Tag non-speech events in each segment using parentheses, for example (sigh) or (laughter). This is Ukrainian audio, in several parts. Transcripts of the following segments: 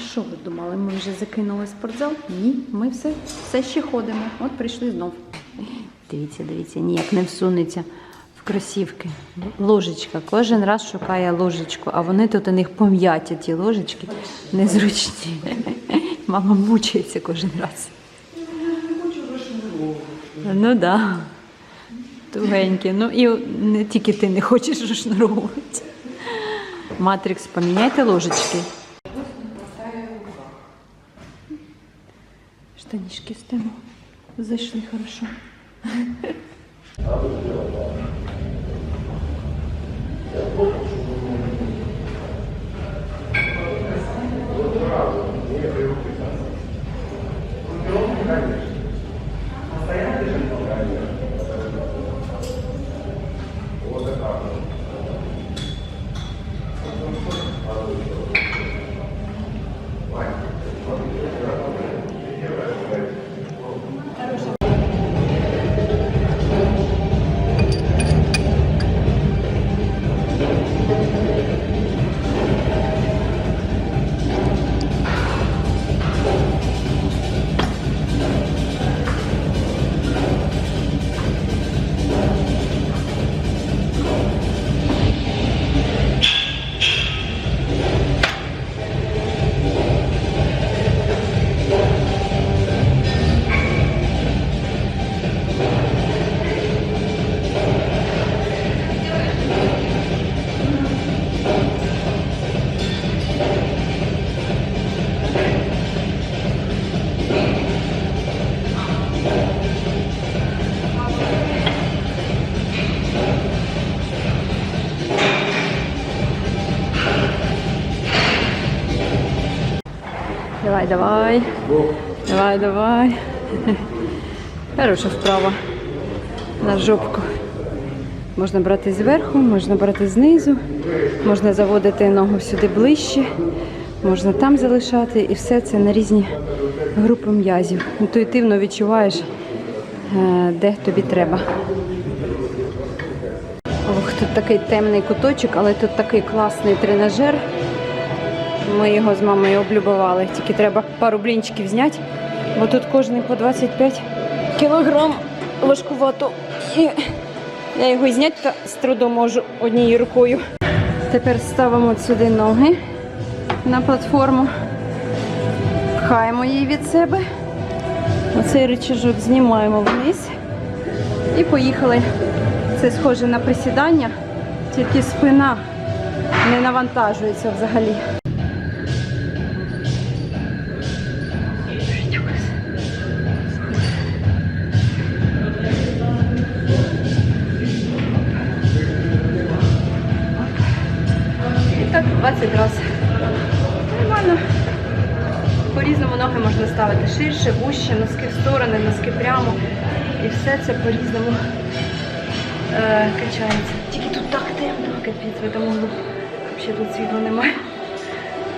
що ви думали? Ми вже закинули спортзал? Ні, ми все, все ще ходимо. От прийшли знов. Дивіться, дивіться, ніяк не всунеться в кросівки. Ложечка. Кожен раз шукає ложечку, а вони тут у них пом'яті, ті ложечки незручні. (laughs) Мама мучається кожен раз. Ну. Да. Тугенькі. Ну і не тільки ти не хочеш розшнуровувати. Матрикс, поміняйте ложечки. Штанишки з тему. Зайшли хорошо. Давай, давай. Давай, давай. Хороша вправа на жопку. Можна брати зверху, можна брати знизу, можна заводити ногу сюди ближче, можна там залишати і все це на різні групи м'язів. Інтуїтивно відчуваєш, е, де тобі треба. Ох, тут такий темний куточок, але тут такий класний тренажер. Ми його з мамою облюбували. Тільки треба пару блінчиків зняти, бо тут кожний по 25 кілограм важкувато. І я його зняти та з трудом можу однією рукою. Тепер ставимо сюди ноги на платформу, пхаємо її від себе. Оцей рычажок знімаємо вниз і поїхали. Це схоже на присідання, тільки спина не навантажується взагалі. Так 20 разів. Нормально. По-різному ноги можна ставити ширше, вужче, носки в сторони, носки прямо. І все це по-різному е, качається. Тільки тут так темно, капець, ви там. Взагалі тут світла немає.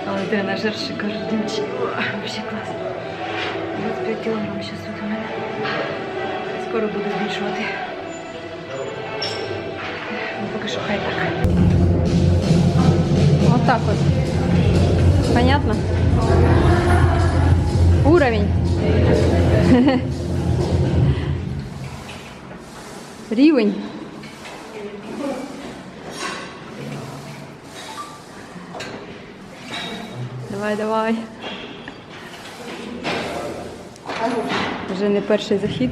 Але тренажер шикардючий. Взагалі класно. 25 кілограм зараз тут у мене. Скоро буду збільшувати. Ну, поки що хай так. Вот так вот. Понятно? Уровень. (laughs) Рівень. Давай, давай. Вже не перший захід.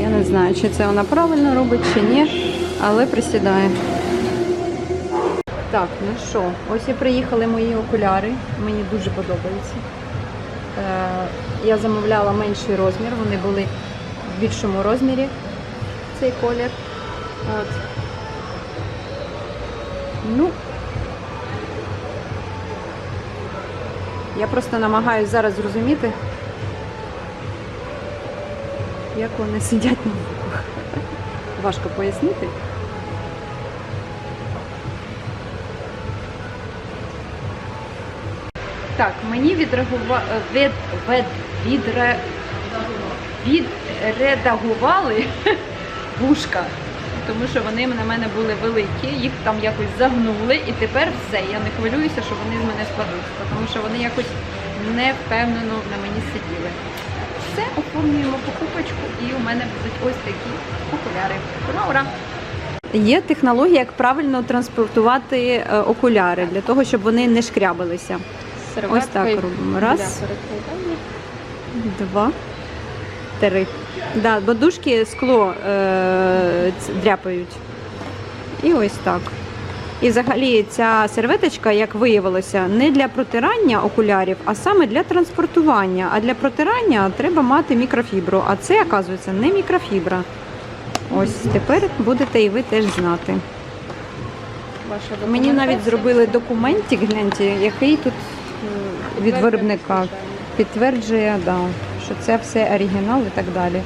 Я не знаю, чи це вона правильно робить, чи ні, але присідає. Так, ну що, ось і приїхали мої окуляри. Мені дуже подобаються. Е, я замовляла менший розмір, вони були в більшому розмірі цей колір. От. Ну, я просто намагаюся зараз зрозуміти, як вони сидять на вухах. Важко пояснити. Так, мені відреагува... від... від... відре... відредагували (laughs) вушка. тому що вони на мене були великі, їх там якось загнули, і тепер все. Я не хвилююся, що вони з мене спадуть, тому що вони якось невпевнено на мені сиділи. Все, оформлюємо покупочку, і у мене будуть ось такі окуляри. Ура, ура! Є технологія, як правильно транспортувати е, окуляри для того, щоб вони не шкрябилися. Ось так робимо. Раз, два, три. Да, бо дужки скло е, дряпають. І ось так. І взагалі ця серветочка, як виявилося, не для протирання окулярів, а саме для транспортування. А для протирання треба мати мікрофібру. А це, оказується, не мікрофібра. Ось тепер будете і ви теж знати. Мені навіть зробили документик, гляньте, який тут від виробника підтверджує, да, що це все оригінал і так далі.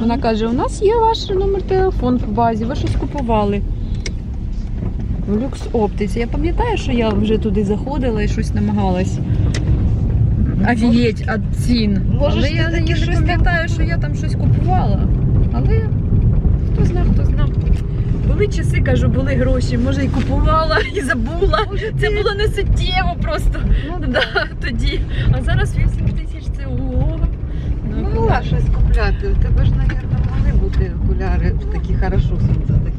Вона каже: у нас є ваш номер телефону в базі, ви щось купували. В люкс оптиці. Я пам'ятаю, що я вже туди заходила і щось намагалась. Офігеть від цін. Може, Але я ти не пам'ятаю, що я там щось купувала. Але хто знав, хто знав. Були часи, кажу, були гроші, може і купувала, і забула. Це було не суттєво просто Ну, да, тоді. А зараз 8 тисяч це ого. Ну, могла щось купляти. У тебе ж, мабуть, могли бути окуляри такі хорошо сонце такі.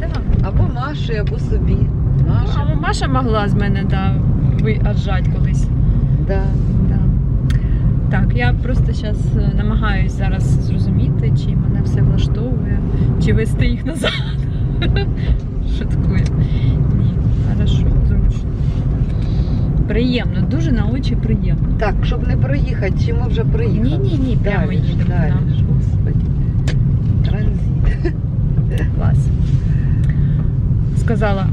да. Або Маші, або собі. Маша. А Маша могла з мене да, ви отжать колись. Да. Да. Так, я просто зараз намагаюсь зараз зрозуміти, чи мене все влаштовує, чи вести їх назад. Шуткую. Ні, хорошо, зручно. Приємно, дуже на очі приємно. Так, щоб не проїхати, чи ми вже проїхали? Ні, ні, ні, прямо Далі, їдемо. Далі, да. ж, господи. Транзит. Клас. Сказала.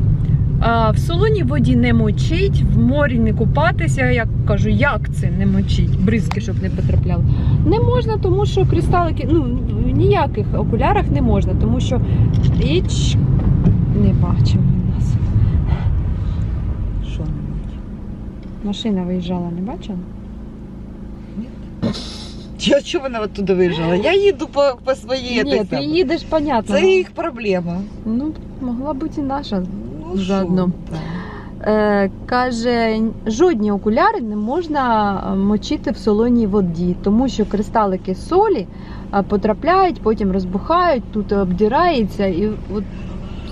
А, в солоній воді не мочить, в морі не купатися. Я кажу, як це не мочить? Бризки, щоб не потрапляли. Не можна, тому що кристалики, ну ніяких окулярах не можна, тому що річ не бачимо в нас. Що? Машина виїжджала, не бачила? Я чого вона оттуда виїжджала? Я їду по, по своїй. Ні, ти їдеш, понятно. Це їх проблема. Ну, могла бути і наша. Ну, Заодно. Е, каже, жодні окуляри не можна е, мочити в солоній воді, тому що кристалики солі потрапляють, потім розбухають, тут обдирається і от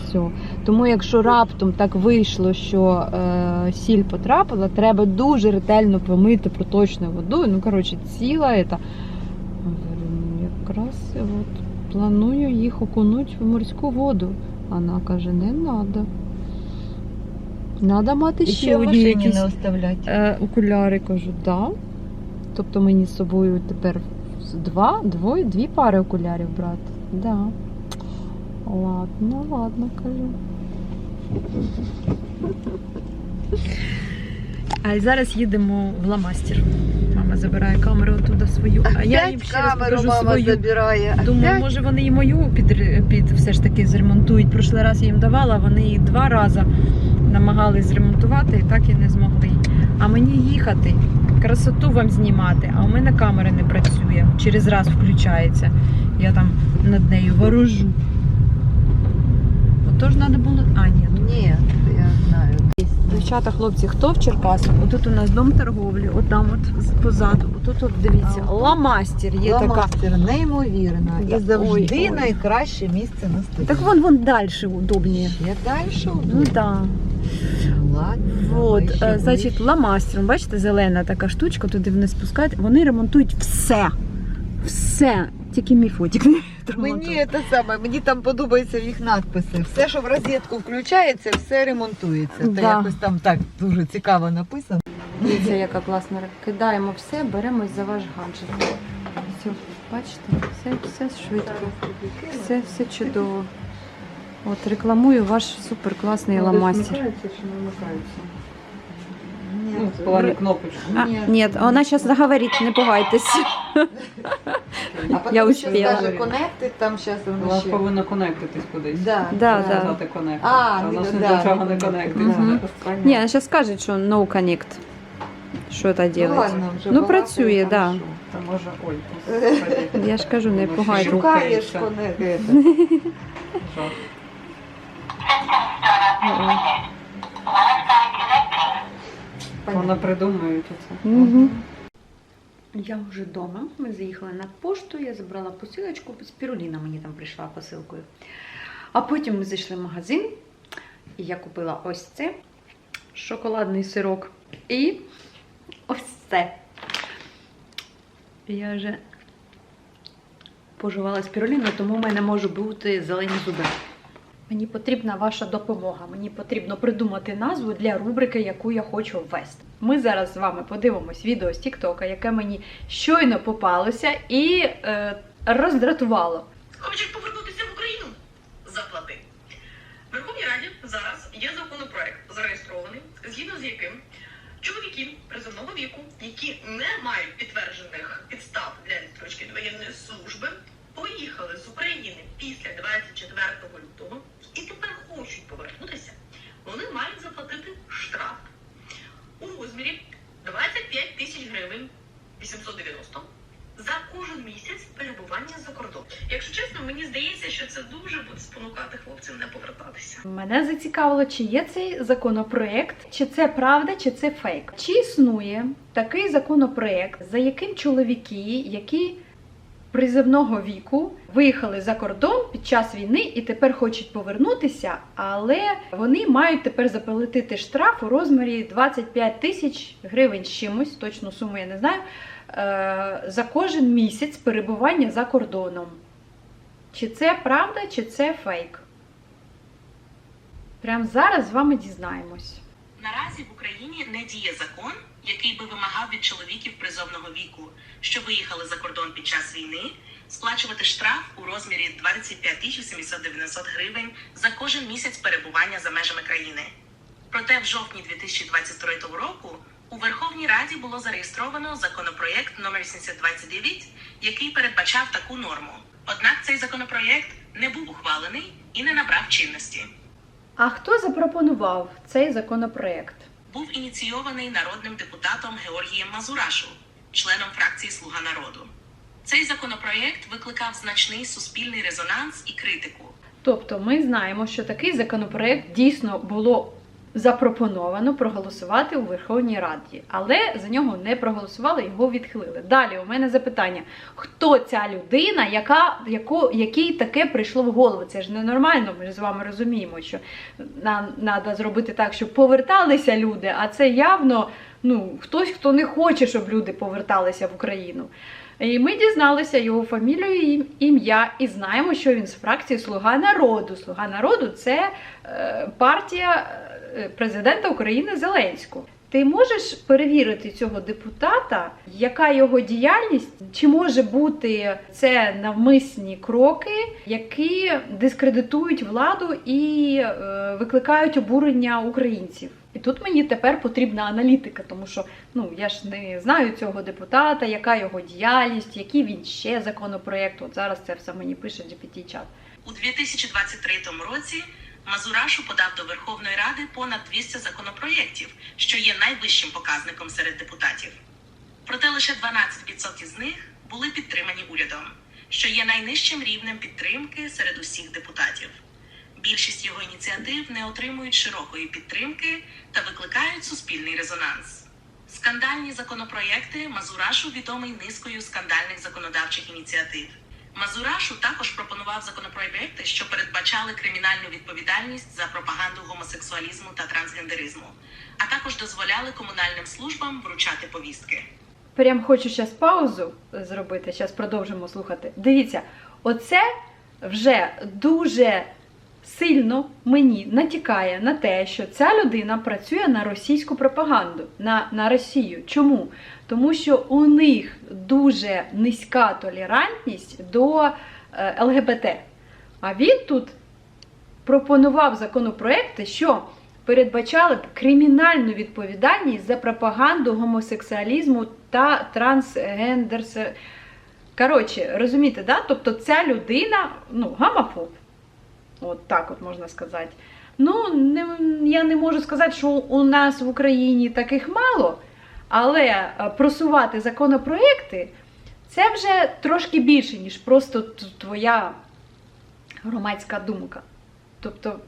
все. Тому якщо раптом так вийшло, що е, сіль потрапила, треба дуже ретельно помити проточною водою. Ну, коротше, ціла ета. «Ну, якраз от, планую їх окунути в морську воду. Вона каже, не треба. Надо мати ще ще одні якісь не оставляти. е, окуляри. Кажу, да. Тобто мені з собою тепер два, двоє, дві пари окулярів брати. Да. Ладно, ладно, кажу. А зараз їдемо в Ламастер. Мама забирає камеру оттуда свою, а я їм ще раз камеру покажу мама свою. забирає. Думаю, Опять? може вони і мою під, під все ж таки зремонтують. Прошлий раз я їм давала, вони її два рази намагались зремонтувати і так і не змогли. А мені їхати, красоту вам знімати, а у мене камера не працює. Через раз включається. Я там над нею ворожу. Отож треба було. А, ні, Ні, я знаю. Дівчата, хлопці, хто в Черкасах? Отут у нас дом торговлі, от там от позаду. Отут от дивіться, ламастер є така. Ламастер неймовірна. І завжди ой, ой. найкраще місце на столі. Так вон вон далі удобніше. Я далі Ну так. Ладно. Вот, е, значить, ближче. ламастер, бачите, зелена така штучка, туди вони спускають. Вони ремонтують все. Все. Тільки мій фотик не. Мені це саме, мені там подобаються їх надписи. Все, що в розетку включається, все ремонтується. Да. якось там так дуже цікаво написано. Дивіться, яка класна. Кидаємо все, беремось за ваш гаджет. Все, бачите, все, все швидко. Все, все чудово. От рекламую ваш супер класний ламастер. Ні, в плане кнопочку. А, ні, вона зараз заговорить, не пугайтесь. А Я ще успіла. скаже там зараз У ще. повинно конектитись кудись. Да, Да, да. Сказати. А, у нас ну, да, до чого ну, не конектиться. Мгм. Понятно. Ні, вона зараз скаже, що no connect. Що це Ну, робить? ладно, вже Ну, балакаю, працює, да. може, ой. (laughs) Я ж кажу, не Воно пугайте. ще Шукаєш рухається. (laughs) Вона придумують оце. Угу. Я вже вдома. Ми заїхали на пошту, я забрала посилочку. Спіруліна мені там прийшла посилкою. А потім ми зайшли в магазин, і я купила ось це шоколадний сирок. І ось це. Я вже поживала спіруліну, тому в мене можуть бути зелені зуби. Мені потрібна ваша допомога. Мені потрібно придумати назву для рубрики, яку я хочу ввести. Ми зараз з вами подивимось відео з Тіктока, яке мені щойно попалося і е, роздратувало. Хочеш повернутися в Україну? Заплати. В Верховній Раді зараз є законопроект зареєстрований, згідно з яким чоловіки призовного віку, які не мають підтверджених підстав для відстрочки воєнної служби, поїхали з України після 24 лютого і тепер хочуть повернутися, вони мають заплатити штраф у розмірі 25 тисяч гривень 890 за кожен місяць перебування за кордон. Якщо чесно, мені здається, що це дуже буде спонукати хлопців не повертатися. Мене зацікавило, чи є цей законопроект, чи це правда, чи це фейк. Чи існує такий законопроект, за яким чоловіки, які призовного віку виїхали за кордон під час війни і тепер хочуть повернутися, але вони мають тепер заплатити штраф у розмірі 25 тисяч гривень чимось, точну суму я не знаю, е, за кожен місяць перебування за кордоном. Чи це правда, чи це фейк? Прямо зараз з вами дізнаємось. Наразі в Україні не діє закон, який би вимагав від чоловіків призовного віку, що виїхали за кордон під час війни, сплачувати штраф у розмірі 25 тисяч 790 гривень за кожен місяць перебування за межами країни. Проте в жовтні 2023 року у Верховній Раді було зареєстровано законопроєкт номер 7029, який передбачав таку норму. Однак цей законопроєкт не був ухвалений і не набрав чинності. А хто запропонував цей законопроект? був ініційований народним депутатом Георгієм Мазурашу, членом фракції Слуга народу. Цей законопроєкт викликав значний суспільний резонанс і критику. Тобто ми знаємо, що такий законопроект дійсно було запропоновано проголосувати у Верховній Раді, але за нього не проголосували, його відхилили. Далі у мене запитання: хто ця людина, яка яко, якій таке прийшло в голову? Це ж ненормально. Ми з вами розуміємо, що нам треба зробити так, щоб поверталися люди, а це явно ну, хтось, хто не хоче, щоб люди поверталися в Україну. І ми дізналися його фамілію і ім'я, і знаємо, що він з фракції Слуга народу. Слуга народу це е, партія президента України Зеленського. Ти можеш перевірити цього депутата, яка його діяльність, чи може бути це навмисні кроки, які дискредитують владу і е, викликають обурення українців? І тут мені тепер потрібна аналітика, тому що ну я ж не знаю цього депутата, яка його діяльність, який він ще законопроект. От зараз це все мені пише gpt чат У 2023 році Мазурашу подав до Верховної Ради понад 200 законопроєктів, що є найвищим показником серед депутатів. Проте лише 12% з них були підтримані урядом, що є найнижчим рівнем підтримки серед усіх депутатів. Більшість його ініціатив не отримують широкої підтримки та викликають суспільний резонанс. Скандальні законопроєкти Мазурашу відомий низкою скандальних законодавчих ініціатив. Мазурашу також пропонував законопроєкти, що передбачали кримінальну відповідальність за пропаганду гомосексуалізму та трансгендеризму, а також дозволяли комунальним службам вручати повістки. Прям хочу зараз паузу зробити, зараз продовжимо слухати. Дивіться, оце вже дуже сильно мені натякає на те, що ця людина працює на російську пропаганду, на, на Росію. Чому? Тому що у них дуже низька толерантність до е, ЛГБТ. А він тут пропонував законопроекти, що передбачали б кримінальну відповідальність за пропаганду гомосексуалізму та трансгендерс. Коротше, розумієте, да? тобто ця людина, ну, гомофоб. От так от можна сказати. Ну, не, я не можу сказати, що у нас в Україні таких мало, але е, просувати законопроекти це вже трошки більше, ніж просто твоя громадська думка. Тобто,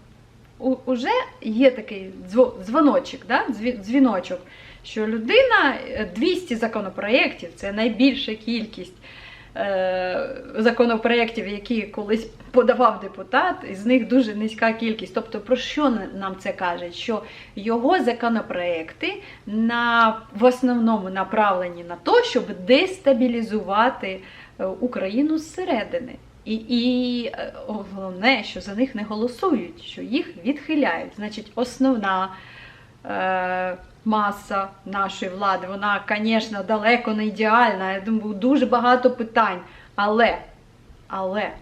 уже є такий дзво- дзвоночок, да? дзвіночок, що людина е, 200 законопроєктів це найбільша кількість е, законопроєктів, які колись подавав депутат, і з них дуже низька кількість. Тобто, про що нам це каже? Що його законопроєкти на, в основному направлені на те, щоб дестабілізувати е, Україну зсередини. І, і е, головне, що за них не голосують, що їх відхиляють. Значить, основна е, маса нашої влади, вона, звісно, далеко не ідеальна. Я думаю, дуже багато питань. Але, але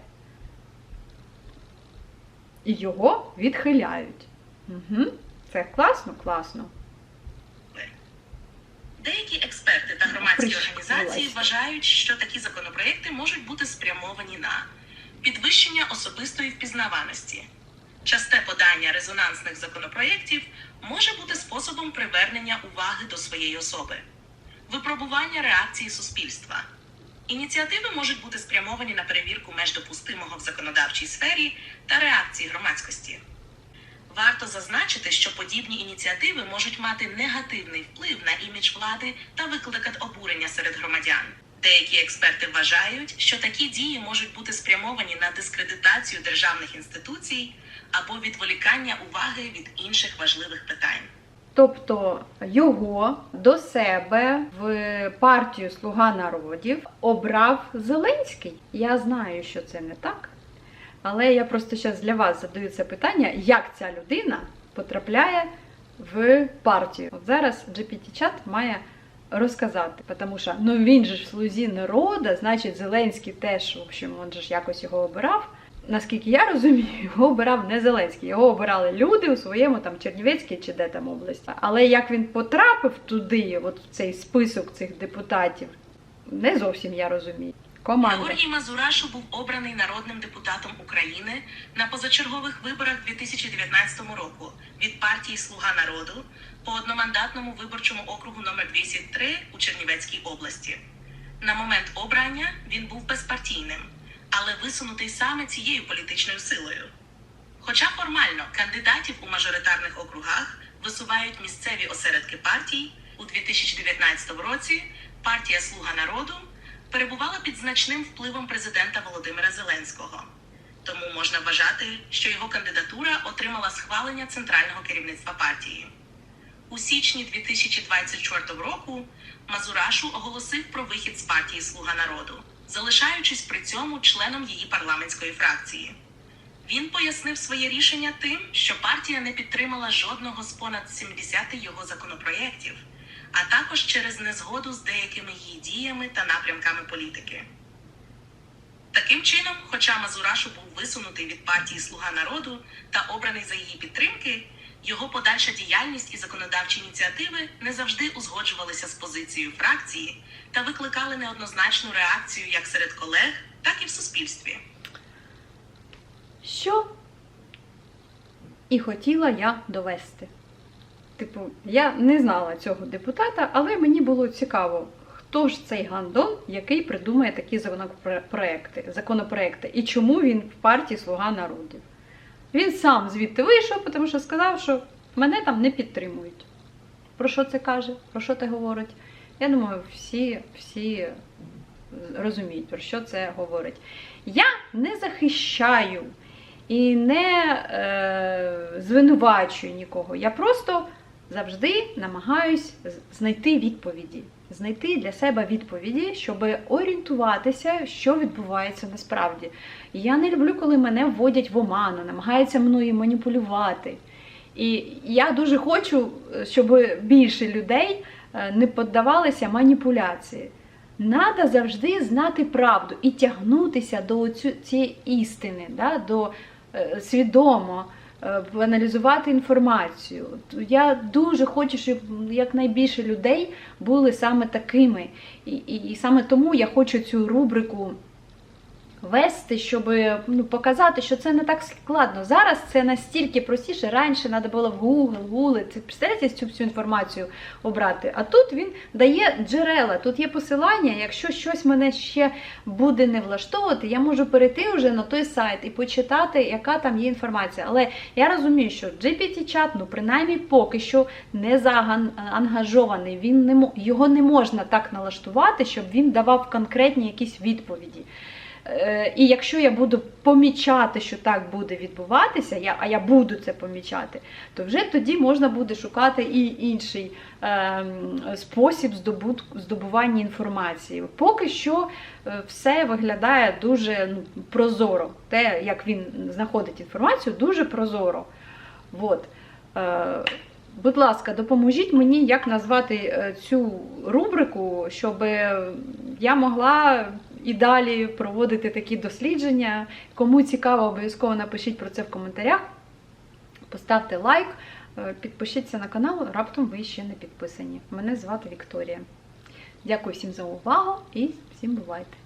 його відхиляють. Угу. Це класно, класно. Деякі експерти та громадські організації вважають, що такі законопроекти можуть бути спрямовані на підвищення особистої впізнаваності. Часте подання резонансних законопроєктів може бути способом привернення уваги до своєї особи, випробування реакції суспільства. Ініціативи можуть бути спрямовані на перевірку меж допустимого в законодавчій сфері та реакції громадськості. Варто зазначити, що подібні ініціативи можуть мати негативний вплив на імідж влади та викликати обурення серед громадян. Деякі експерти вважають, що такі дії можуть бути спрямовані на дискредитацію державних інституцій або відволікання уваги від інших важливих питань. Тобто його до себе в партію Слуга народів обрав Зеленський. Я знаю, що це не так. Але я просто зараз для вас задаю це питання, як ця людина потрапляє в партію. От зараз GPT-чат має розказати, тому що ну він же ж в слузі народу, значить Зеленський теж, в общем, він же ж якось його обирав. Наскільки я розумію, (laughs) його обирав не Зеленський, його обирали люди у своєму там Чернівецькій чи де там області. Але як він потрапив туди, от в цей список цих депутатів, не зовсім я розумію. Команда. Георгій Мазурашу був обраний народним депутатом України на позачергових виборах 2019 року від партії Слуга народу по одномандатному виборчому округу номер 203 у Чернівецькій області. На момент обрання він був безпартійним, але висунутий саме цією політичною силою. Хоча формально кандидатів у мажоритарних округах висувають місцеві осередки партій, у 2019 році партія Слуга народу перебувала під значним впливом президента Володимира Зеленського. Тому можна вважати, що його кандидатура отримала схвалення центрального керівництва партії. У січні 2024 року Мазурашу оголосив про вихід з партії Слуга народу, залишаючись при цьому членом її парламентської фракції. Він пояснив своє рішення тим, що партія не підтримала жодного з понад 70 його законопроєктів, а також через незгоду з деякими її діями та напрямками політики. Таким чином, хоча Мазурашу був висунутий від партії Слуга народу та обраний за її підтримки, його подальша діяльність і законодавчі ініціативи не завжди узгоджувалися з позицією фракції та викликали неоднозначну реакцію як серед колег, так і в суспільстві. Що і хотіла я довести. Типу, я не знала цього депутата, але мені було цікаво, хто ж цей гандон, який придумає такі законопроекти, законопроекти, і чому він в партії Слуга народів. Він сам звідти вийшов, тому що сказав, що мене там не підтримують. Про що це каже? Про що це говорить? Я думаю, всі, всі розуміють, про що це говорить. Я не захищаю і не е, звинувачую нікого. Я просто завжди намагаюсь знайти відповіді, знайти для себе відповіді, щоб орієнтуватися, що відбувається насправді. Я не люблю, коли мене вводять в оману, намагаються мною маніпулювати. І я дуже хочу, щоб більше людей е, не піддавалися маніпуляції. Надо завжди знати правду і тягнутися до цієї істини, да, до е, свідомо аналізувати інформацію. Я дуже хочу, щоб якнайбільше людей були саме такими. І, і, і саме тому я хочу цю рубрику вести, щоб ну, показати, що це не так складно. Зараз це настільки простіше. Раніше треба було в Google, Google, це представляєте цю всю інформацію обрати. А тут він дає джерела, тут є посилання. Якщо щось мене ще буде не влаштовувати, я можу перейти вже на той сайт і почитати, яка там є інформація. Але я розумію, що GPT-чат, ну принаймні поки що не заангажований. Він не його не можна так налаштувати, щоб він давав конкретні якісь відповіді. Е, І якщо я буду помічати, що так буде відбуватися, я, а я буду це помічати, то вже тоді можна буде шукати і інший ем, спосіб здобування інформації. Поки що е, все виглядає дуже ну, прозоро. Те, як він знаходить інформацію, дуже прозоро. Вот. Е, Будь ласка, допоможіть мені, як назвати е, цю рубрику, щоб я могла і далі проводити такі дослідження. Кому цікаво, обов'язково напишіть про це в коментарях. Поставте лайк, е, підпишіться на канал, раптом ви ще не підписані. Мене звати Вікторія. Дякую всім за увагу і всім бувайте!